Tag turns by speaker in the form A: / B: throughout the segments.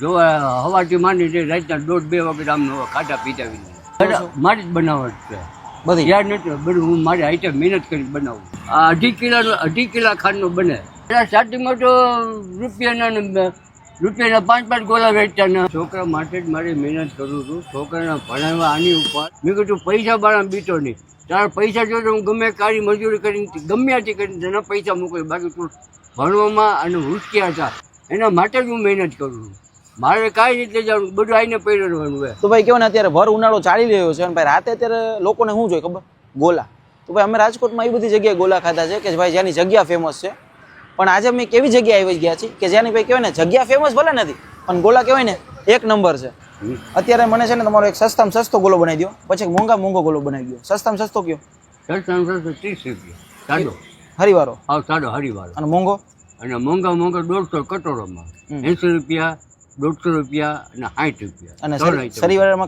A: જોવા હવાથી માંડી રાતના દોઢ બે વખત આમ ખાટા પીતા પીતા મારી જ બનાવટ છે.
B: બધી?
A: યાદ નથી બધું હું મારી આઈટમ મહેનત કરી બનાવું. આ અઢી કિલાનો અઢી કિલા ખાંડનો બને. સ્ટાર્ટિંગમાં તો રૂપિયાના રૂપિયાના પાંચ પાંચ ગોલા વેચતા છોકરા માટે જ મારી મહેનત કરું છું. છોકરાને ભણાવવા આની ઉપર. મેં કીધું પૈસા બાળા બીતો નહીં. તારા પૈસા જો હું ગમે કાળી મજૂરી કરીને ગમે ત્યાંથી કરીને તેના પૈસા મોકલી. બાકી તું ભણવામાં અને હુંશિયાર હતા એના માટે જ હું મહેનત કરું છું. મારે કઈ રીતે જવાનું બધું આવીને પહેરવાનું હોય.
B: તો ભાઈ કેવો ને અત્યારે ભર ઉનાળો ચાલી રહ્યો છે અને ભાઈ રાતે અત્યારે લોકોને શું જોઈએ ખબર? ગોલા. તો ભાઈ અમે રાજકોટમાં એવી બધી જગ્યાએ ગોલા ખાધા છે કે ભાઈ જ્યાંની જગ્યા ફેમસ છે. પણ આજે અમે કેવી જગ્યાએ આવી ગયા છીએ કે જ્યાંની ભાઈ કહેવાય ને જગ્યા ફેમસ ભલે નથી પણ ગોલા કહેવાય ને એક નંબર છે. અત્યારે મને છે ને તમારો એક સસ્તામાં સસ્તો ગોલો બનાવી દો પછી મોંઘા મોંઘો ગોલો બનાવી દો સસ્તામાં સસ્તો કયો?
A: સસ્તામાં સસ્તો ત્રીસ રૂપિયા.
B: હરિવારો
A: હા સાડો હરિવારો
B: અને મોંઘો?
A: અને મોંઘા મોંઘા દોઢસો કટોરોમાં. એંસી રૂપિયા દોઢસો રૂપિયા અને સાઠ રૂપિયા.
B: અને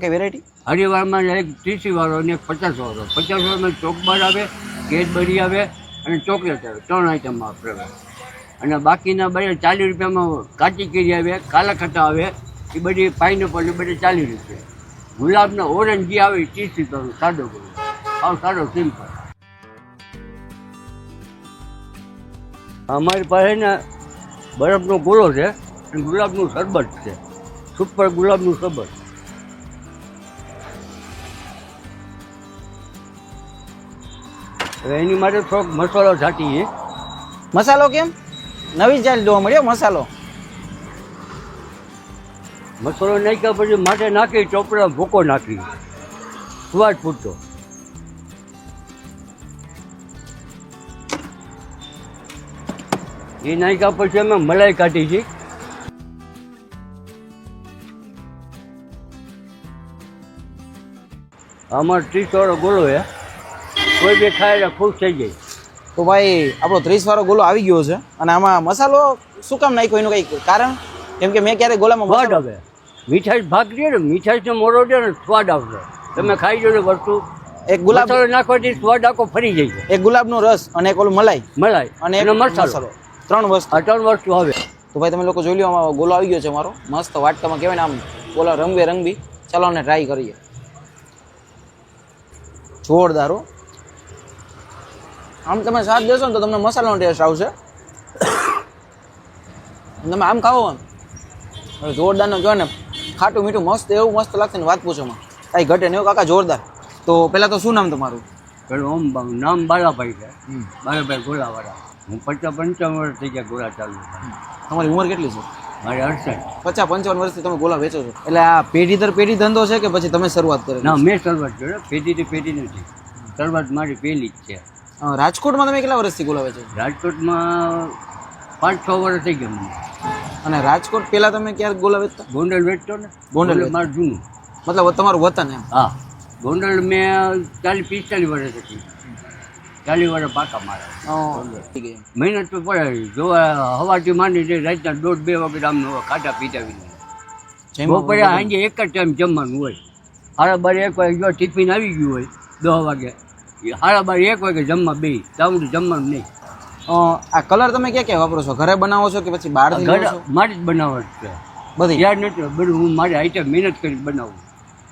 B: કઈ વેરાયટી
A: હરિવારમાં એક ત્રીસી વાળો અને એક પચાસ વાળો. પચાસ વાળામાં ચોકબાર આવે કેડબરી આવે અને ચોકલેટ આવે. ત્રણ આઈટમમાં આપણે અને બાકીના બધા ચાલીસ રૂપિયામાં કાચી કેરી આવે કાલા આવે. એ બધી પાઇનેપલ એ બધી ચાલીસ રૂપિયા. ગુલાબના ઓરેન્જ જે આવે એ ત્રીસ રૂપિયાનો સાદો ગુલાબ. હાવ સાદો સિમ્પલ અમારી પાસે ને બરફનો ગોળો છે અને ગુલાબનું શરબત છે. સુપર ગુલાબનું શરબત. એની માટે થોડોક મસાલો છાંટીએ.
B: મસાલો કેમ? નવી ચાલ જોવા મળ્યો મસાલો.
A: મસાલો નાખ્યા પછી માટે નાખી ચોપડા ભૂકો નાખી. સ્વાદ પૂરતો. એ નાખ્યા પછી અમે મલાઈ કાઢી છે. અમારો ત્રીસ વાળો ગોળો છે. કોઈ બી ખાય ખુશ થઈ જાય.
B: તો ભાઈ આપણો ત્રીસ વાળો ગોલો આવી ગયો છે અને આમાં મસાલો શું કામ નાખ્યો? એનું કંઈક કારણ? કેમ કે મેં ક્યારે ગોલામાં
A: સ્વાદ આવે. મીઠાઈ ભાગ દે ને મીઠાઈ મોરો છે ને સ્વાદ આવશે. તમે ખાઈ જોજો વસ્તુ.
B: એક ગુલાબ
A: નાખવાથી સ્વાદ આખો ફરી જાય છે.
B: એક ગુલાબનો રસ અને એક ઓલું મલાઈ.
A: મલાઈ
B: અને
A: એનો મસાલો.
B: ત્રણ વસ્તુ.
A: આ ત્રણ વસ્તુ આવે
B: તો ભાઈ તમે લોકો જોઈ લો આમાં ગોલો આવી ગયો છે મારો. મસ્ત વાટકામાં કહેવાય ને આમ ગોલા રંગબેરંગી ચાલો ને ટ્રાય કરીએ. જોરદાર હો. આમ તમે સાથ દેશો ને તો તમને મસાલાનો ટેસ્ટ આવશે. તમે આમ ખાઓ આમ. હવે જોરદારનો જો ને ખાટું મીઠું મસ્ત એવું મસ્ત લાગશે ને વાત પૂછો માં કાંઈ ઘટે ને એવું કાકા જોરદાર. તો પહેલાં તો શું નામ તમારું?
A: પેલું ઓમ નામ બાલાભાઈ છે. બાલાભાઈ ગોળાવાળા હું પચાસ પંચાવન વર્ષ થઈ ગયા ગોળા ચાલુ
B: તમારી ઉંમર કેટલી છે?
A: મારે અડસઠ.
B: પચાસ પંચાવન વર્ષથી તમે ગોળા વેચો છો. એટલે આ પેઢી દર પેઢી ધંધો છે કે પછી તમે શરૂઆત કરી
A: ના મેં શરૂઆત કર્યો પેઢીથી પેઢી નથી. શરૂઆત મારી પહેલી જ છે.
B: રાજકોટમાં તમે કેટલા વર્ષથી ગોલા વેચો
A: રાજકોટમાં પાંચ છ વર્ષ થઈ ગયા
B: અને રાજકોટ પહેલાં તમે ક્યારેક ગોલા વેચતા?
A: ગોંડલ વેચતો ને.
B: ગોંડલ
A: ગોંડલ મારું જૂનું.
B: મતલબ તમારું વતન એમ.
A: હા. ગોંડલ મેં ચાલીસ પિસ્તાલીસ વર્ષ હતી. ચાલીસ વર્ષ પાકા મારા. મહેનત તો પડે. જોવા હવાથી માંડી રાતના દોઢ બે વખત આમ ખાધા પીતા બપોરે સાંજે એક જ ટાઈમ જમવાનું હોય. હારા બાર એક વાગે જો ટિફિન આવી ગયું હોય દસ વાગે. હારા બાર એક વાગે જમવા બે તાવડું જમવાનું નહીં.
B: આ કલર તમે ક્યાં ક્યાં વાપરો છો? ઘરે બનાવો છો કે પછી બહાર
A: ઘરે મારી જ બનાવટ છે.
B: બધી?
A: યાદ નથી બધું હું મારી આઈટમ મહેનત કરી બનાવું.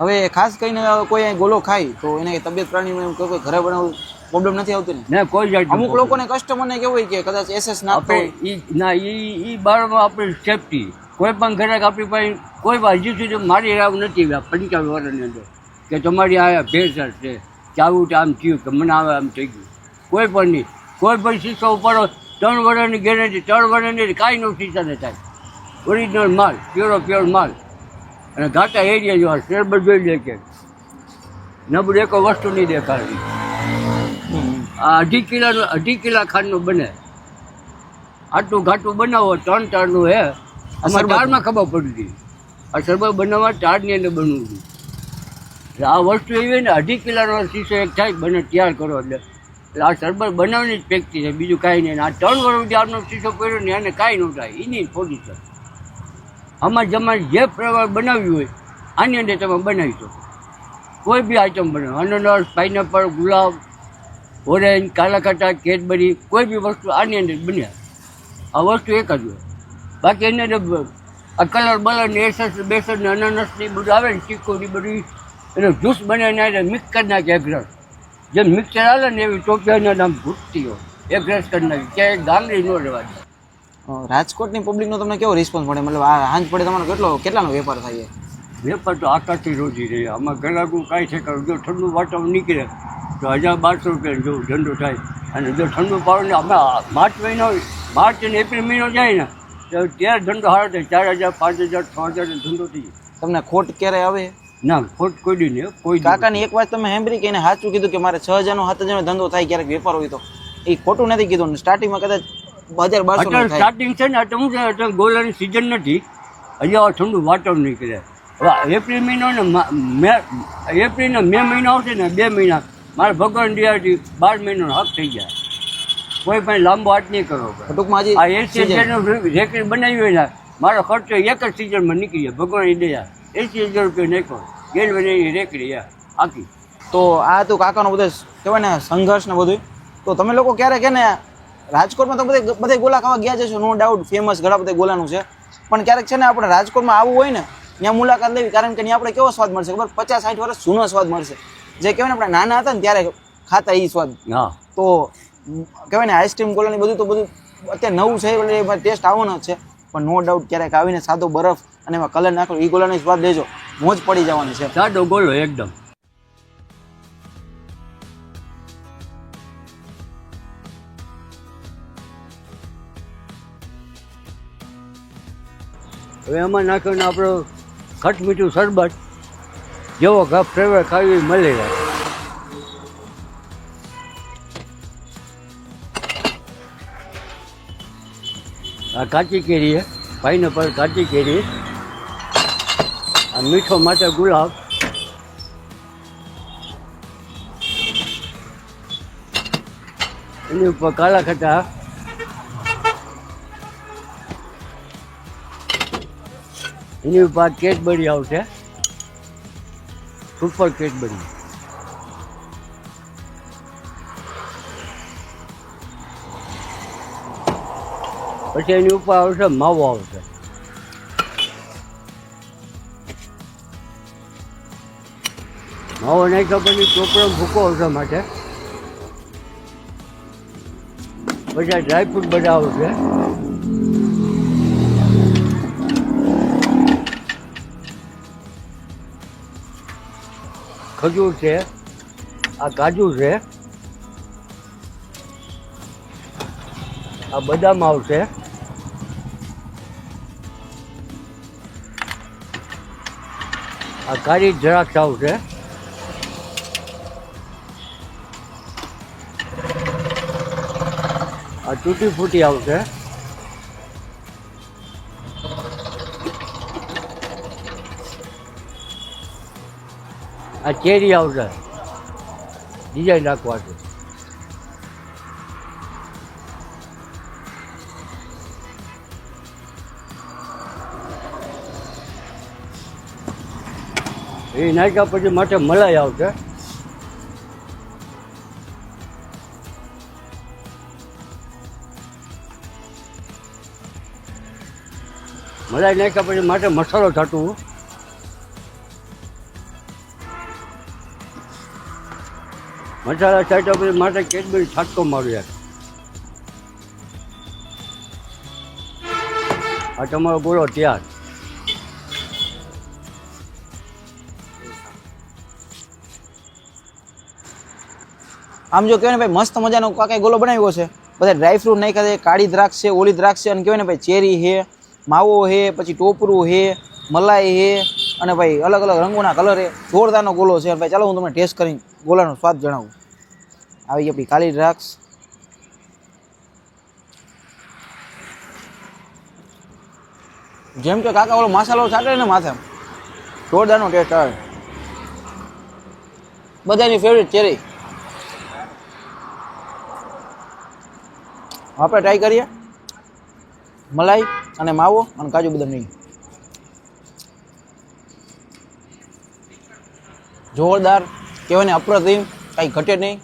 B: હવે ખાસ કરીને કોઈ ગોલો ખાય તો એને તબિયત પ્રાણીમાં એમ કોઈ ઘરે બનાવવું પ્રોબ્લેમ નથી આવતી ને.
A: ના કોઈ જાત
B: અમુક લોકોને કસ્ટમરને કેવું હોય કે કદાચ એસએસ ના
A: આપણે ઈ ના ઈ ઈ બારમાં આપણી સેફટી કોઈ પણ ઘરાક આપણી પાસે કોઈ હજી સુધી મારી રાવ નથી આવ્યા પંચાવન વર્ષની અંદર કે તમારી આ ભેળસર છે. કે આવું કે આમ થયું કે મને આવે આમ થઈ ગયું. કોઈ પણ નહીં. કોઈ પણ શીશો ઉપાડો ત્રણ વર્ષની ગેરંટી ત્રણ વર્ષની કાંઈ નો શીશા ન થાય. ઓરિજિનલ માલ પ્યોરો પ્યોર માલ. અને ઘાટા એરિયા જોવા જોઈ લે કે. નબળું એક વસ્તુ નહીં દેખાડવી આ અઢી કિલાનું અઢી કિલા ખાંડનું બને. આટલું ઘાટું બનાવો ત્રણ ટાળનું હે.
B: અમારે
A: બારમાં ખબર પડી ગઈ. આ શરબત બનાવવા ટાળની અંદર બનવું હતું એટલે આ વસ્તુ એવી હોય ને અઢી કિલાનો શીશો એક થાય બને તૈયાર કરો. એટલે એટલે આ શરબત બનાવવાની જ પેકતી છે બીજું કાંઈ નહીં. આ ત્રણ વર્ષ આનો શીશો પડ્યો ને એને કાંઈ ન થાય. એની છે. આમાં જમાને જે પ્રકાર બનાવ્યું હોય આની અંદર તમે બનાવી શકો. કોઈ બી આઈટમ બનાવો. અનનસ પાઇનેપલ ગુલાબ ઓરેન્જ કાલાકાટા કેડબરી કોઈ બી વસ્તુ આની અંદર બને. આ વસ્તુ એક જ હોય. બાકી એની અંદર આ કલર બલર ને એસસ બેસર ને અનાનસ ને બધું આવે ને ચીકુ ને બધું એનો જ્યુસ બનાવીને એને મિક્સ કરી નાખે એક રસ જેમ મિક્સર આવે ને એવી ટોપિયાના નામ ભૂટતી હોય. એક રસ કરી નાખી. ક્યાંય ગામડી ન રહેવા
B: દે. રાજકોટની પબ્લિકનો તમને કેવો રિસ્પોન્સ મળે? મતલબ આ હાંજ પડે તમારો કેટલો કેટલાનો વેપાર થાય
A: વેપાર તો આકાશથી રોજી રહે. આમાં ગલાગું કાંઈ છે કે જો ઠંડુ વાતાવરણ નીકળે તો હજાર બારસો રૂપિયા જો ધંધો થાય. અને જો ઠંડુ પાડો અમે આ માર્ચ મહિનો માર્ચ અને એપ્રિલ મહિનો જાય ને તો ત્યારે ધંધો સારો થાય. ચાર હજાર પાંચ હજાર છ હજાર ધંધો થઈ જાય.
B: તમને ખોટ ક્યારે આવે?
A: ના ખોટ કોઈ દી નહીં કોઈ
B: કાકાની એક વાત તમે હેમરી કે એને સાચું કીધું કે મારે છ હજારનો સાત હજારનો ધંધો થાય ક્યારેક વેપાર હોય તો. એ ખોટું નથી કીધું. સ્ટાર્ટિંગમાં કદાચ હજાર બારસો
A: સ્ટાર્ટિંગ છે ને અત્યારે હું અત્યારે ગોલાની સિઝન નથી. હજી આ ઠંડુ વાતાવરણ નીકળે. હવે એપ્રિલ મહિનો ને મે એપ્રિલ ને મે મહિનો આવશે ને બે મહિના મારે ભગવાન ડીઆરજી બાર મહિનાનો હક થઈ જાય. કોઈ પણ લાંબો હાથ નહીં કરવો
B: ટૂંકમાં
A: આ એસી હજારનું રેકેટ બનાવ્યું હોય ને મારો ખર્ચો એક જ સિઝનમાં નીકળી જાય. ભગવાન દયા. એસી હજાર રૂપિયા નાખ્યો. ગેલ બનાવી રેકડી આખી.
B: તો આ તો કાકાનો બધો કહેવાય ને સંઘર્ષ ને બધું તો તમે લોકો ક્યારેક ને રાજકોટમાં તો બધે બધે ગોલા ખાવા ગયા જશો નો ડાઉટ ફેમસ ઘણા બધા ગોલાનું છે. પણ ક્યારેક છે ને આપણે રાજકોટમાં આવવું હોય ને ત્યાં મુલાકાત લેવી કારણ કે ત્યાં આપણે કેવો સ્વાદ મળશે ખબર? પચાસ સાઠ વર્ષ જૂનો સ્વાદ મળશે. જે કહેવાય ને આપણે નાના હતા ને ત્યારે ખાતા એ સ્વાદ.
A: હા.
B: તો કહેવાય ને આઈસ્ક્રીમ ગોલાની બધું તો બધું અત્યારે નવું છે એટલે એમાં ટેસ્ટ આવવાનો છે. પણ નો ડાઉટ ક્યારેક આવીને સાદો બરફ અને એમાં કલર નાખો એ ગોલાનો સ્વાદ લેજો. મોજ પડી જવાની છે.
A: સાદો ગોલો એકદમ. હવે એમાં નાખીને આપણો ખટ મીઠું શરબત. જેવો કપ ફ્લેવર ખાવી હોય મળી જાય આ કાચી કેરી છે. કાચી કેરી આ મીઠો માટે ગુલાબ. એની ઉપર કાળા ખટા. એની ઉપર કેટ બળી આવશે. સુપર કેડબરી પછી એની ઉપર આવશે માવો આવશે માવો નાખ્યા પછી ચોપડો ભૂકો આવશે માટે. પછી ડ્રાયફ્રૂટ બધા આવશે ખજૂર છે, આ કાજુ છે, આ બદામ આવશે આ કાળી જરાક્ષ આવશે આ તૂટી ફૂટી આવશે આ ચેરી આવશે. ડિઝાઇન નાખવાથી એ નાખ્યા પછી માટે મલાઈ આવશે. મલાઈ નાખ્યા પછી માટે મસાલો છાંટવું. મસાલા છાંટ્યા માટે કેડબરી છાંટકો માર્યો આ તમારો ગોળો તૈયાર.
B: આમ જો કહેવાય ને ભાઈ, મસ્ત મજાનો કાંઈ ગોલો બનાવ્યો છે. બધા ડ્રાયફ્રૂટ નાખ્યા છે, કાળી દ્રાક્ષ છે, ઓલી દ્રાક્ષ છે, અને કહેવાય ને ભાઈ, ચેરી છે, માવો છે, પછી ટોપરું છે, મલાઈ છે, અને ભાઈ અલગ અલગ રંગોના કલર છે. જોરદારનો ગોલો છે. ભાઈ, ચાલો હું તમને ટેસ્ટ કરીને ગોલાનો સ્વાદ જણાવું. આવી આપણી કાળી દ્રાક્ષ. જેમ કે કાકા ઓલો મસાલો છાંટે ને માથે. જોરદારનો ટેસ્ટ આવે. બધાની ફેવરેટ ચેરી. આપણે ટ્રાય કરીએ. મલાઈ અને માવો અને કાજુ બદામ નહીં. જોરદાર. કહેવાય ને અપ્રતિમ કાંઈ ઘટે નહીં.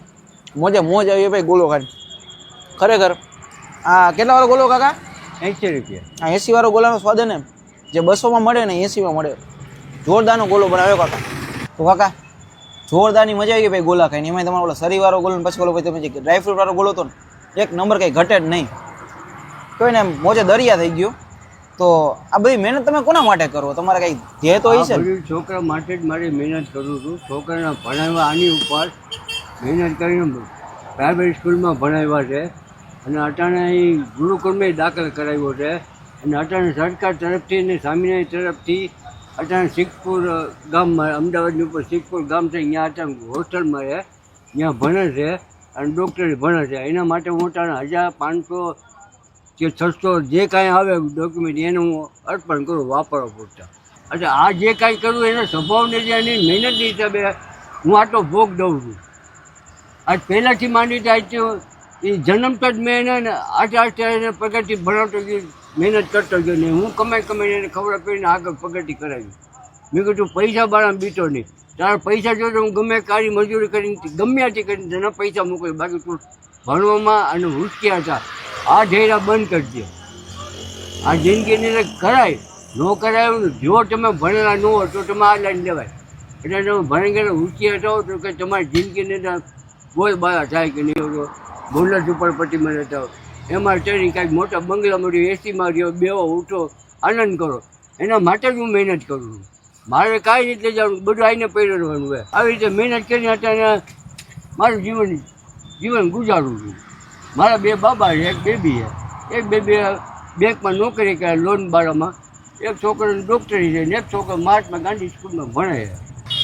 B: મોજે મોજ આવી ભાઈ ગોલો ખાઈ ખરેખર. આ કેટલા વાળો ગોલો કાકા?
A: એંસી રૂપિયા.
B: આ એસી વાળો ગોલાનો સ્વાદ ને જે બસોમાં મળે ને એંસીમાં મળે. જોરદારનો ગોલો બનાવ્યો કાકા. તો કાકા જોરદારની મજા આવી ગઈ ભાઈ ગોલા ખાઈને. એમાં તમારો ઓલો શરીવાળો ગોલો ને પછી ઓલો ભાઈ તમે જે ડ્રાયફ્રૂટ વાળો ગોલો હતો ને એક નંબર કંઈ ઘટે જ નહીં. કહેવાય ને મોજે દરિયા થઈ ગયો. તો આ બધી મહેનત તમે કોના માટે કરો? તમારે કંઈ ધ્યેય તો હશે
A: છોકરા માટે જ મારી મહેનત કરું છું. છોકરાને ભણાવવા આની ઉપર મહેનત કરીને પ્રાઇવેટ સ્કૂલમાં ભણાવ્યા છે. અને અટાણે અહીં ગુરુકુળમાં દાખલ કરાવ્યો છે. અને અટાણે સરકાર તરફથી અને સ્વામિનારાયણ તરફથી અટાણે શીખપુર ગામમાં અમદાવાદની ઉપર શીખપુર ગામ છે અહીંયા અટાણે હોસ્ટેલમાં છે. ત્યાં ભણે છે અને ડૉક્ટરી ભણે છે. એના માટે હું અટાણે હજાર પાંચસો કે થતો જે કાંઈ આવે ડોક્યુમેન્ટ એને હું અર્પણ કરું વાપરવા પૂરતા. એટલે આ જે કાંઈ કરું એનો સ્વભાવને જે એની મહેનતની હિસાબે હું આટલો ભોગ દઉં છું. આજ પહેલાંથી માંડી જાય તો એ જન્મતો જ મેં એને આટે આટે એને પ્રગતિ ભણાવતો ગયો, મહેનત કરતો ગયો ને હું કમાઈ કમાઈને એને ખબર કરીને આગળ પ્રગતિ કરાવી. મેં કીધું, પૈસા બાળા બીતો નહીં. તારા પૈસા જોતો હું ગમે કાળી મજૂરી કરીને ગમે ત્યાંથી કરીને તેના પૈસા મોકલી. બાકી તું ભણવામાં અને હુંશિયાર હતા આ ઢેરા બંધ કરજે. આ જિંદગીની કરાય, ન કરાય જો તમે ભણેલા ન હો તો તમે આ લાઈન લેવાય. એટલે તમે ભણી ગયા હોશિયાર થાવ તો કે તમારી જિંદગીની અંદર કોઈ બાળા થાય કે નહીં તો બુલેટ ઉપર પટ્ટીમાં તો એમાં ટ્રેનિંગ કાંઈક મોટા બંગલા મળ્યો એસીમાં રહ્યો બેવો ઉઠો, આનંદ કરો. એના માટે જ હું મહેનત કરું છું. મારે કાંઈ રીતે જવાનું બધું આવીને પહેરવાનું હોય. આવી રીતે મહેનત કરીને અત્યારે મારું જીવન જીવન ગુજારું છું. મારા બે બાબા છે, એક બેબી છે. એક બેબી બેંકમાં નોકરી કરે લોન બાળામાં. એક છોકરો ડૉક્ટરી છે ને એક છોકરો મહાત્મા ગાંધી સ્કૂલમાં ભણે છે.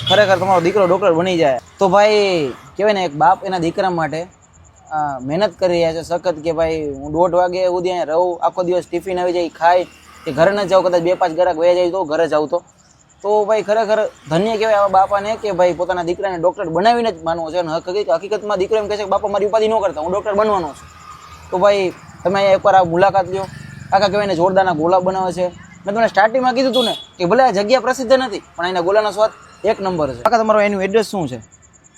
B: ખરેખર તમારો દીકરો ડૉક્ટર બની જાય. તો ભાઈ, કહેવાય ને એક બાપ એના દીકરા માટે મહેનત કરી રહ્યા છે, સખત કે ભાઈ, હું દોઢ વાગે સુધી અહીંયા રહું, આખો દિવસ ટિફિન આવી જાય, ખાય, કે ઘરે ન જાઉં, કદાચ બે પાંચ ગ્રાહક વહી જાય તો ઘરે જાઉં તો. તો ભાઈ ખરેખર ધન્ય કહેવાય આવા બાપાને કે ભાઈ પોતાના દીકરાને ડૉક્ટર બનાવીને જ માનવો છે. અને હકીકત હકીકતમાં દીકરો એમ કહે છે કે, બાપા, મારી ઉપાધિ ન કરતા, હું ડૉક્ટર બનવાનો છું. તો ભાઈ, તમે અહીંયા એકવાર આ મુલાકાત લ્યો. કાકા કહેવાય ને જોરદારના ગોલા બનાવે છે. મેં તમને સ્ટાર્ટિંગમાં કીધું હતું ને કે ભલે આ જગ્યા પ્રસિદ્ધ નથી, પણ અહીંના ગોલાનો સ્વાદ એક નંબર છે. કાકા, તમારો એનું એડ્રેસ શું છે?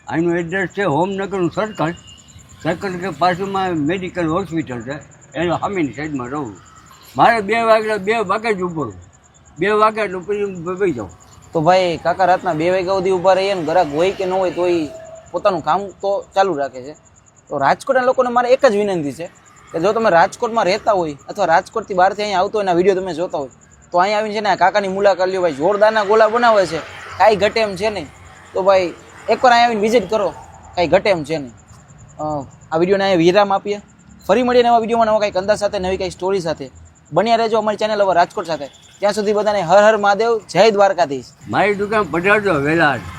A: આનું એડ્રેસ છે હોમનગરનું સર્કલ સર્કલ કે પાછળમાં મેડિકલ હોસ્પિટલ છે. એનો હામીની સાઈડમાં રહું. મારે બે વાગ્યા, બે વાગે જ ઊભો બે વાગ્યા એટલે પછી ભાઈ જાઉં.
B: તો ભાઈ કાકા રાતના બે વાગ્યા સુધી ઊભા રહીએ ને ગ્રાહક હોય કે ન હોય તો એ પોતાનું કામ તો ચાલુ રાખે છે. તો રાજકોટના લોકોને મારે એક જ વિનંતી છે કે જો તમે રાજકોટમાં રહેતા હોય અથવા રાજકોટથી બહારથી અહીંયા આવતો હોય એના વીડિયો તમે જોતા હોય, તો અહીંયા આવીને છે ને કાકાની મુલાકાત લ્યો ભાઈ. જોરદારના ગોલા બનાવે છે. કાંઈ ઘટે એમ છે નહીં. તો ભાઈ એકવાર અહીંયા આવીને વિઝિટ કરો. કાંઈ ઘટે એમ છે નહીં. આ વિડીયોને અહીંયા વિરામ આપીએ. ફરી મળીએ નવા વિડીયોમાં નવા કંઈક અંદાજ સાથે, નવી કંઈક સ્ટોરી સાથે. બન્યા રહેજો અમારી ચેનલ હવે રાજકોટ સાથે. ત્યાં સુધી બધાને હર હર મહાદેવ જય દ્વારકાધીશ
A: મારી દુકાન પધારજો વહેલા જ.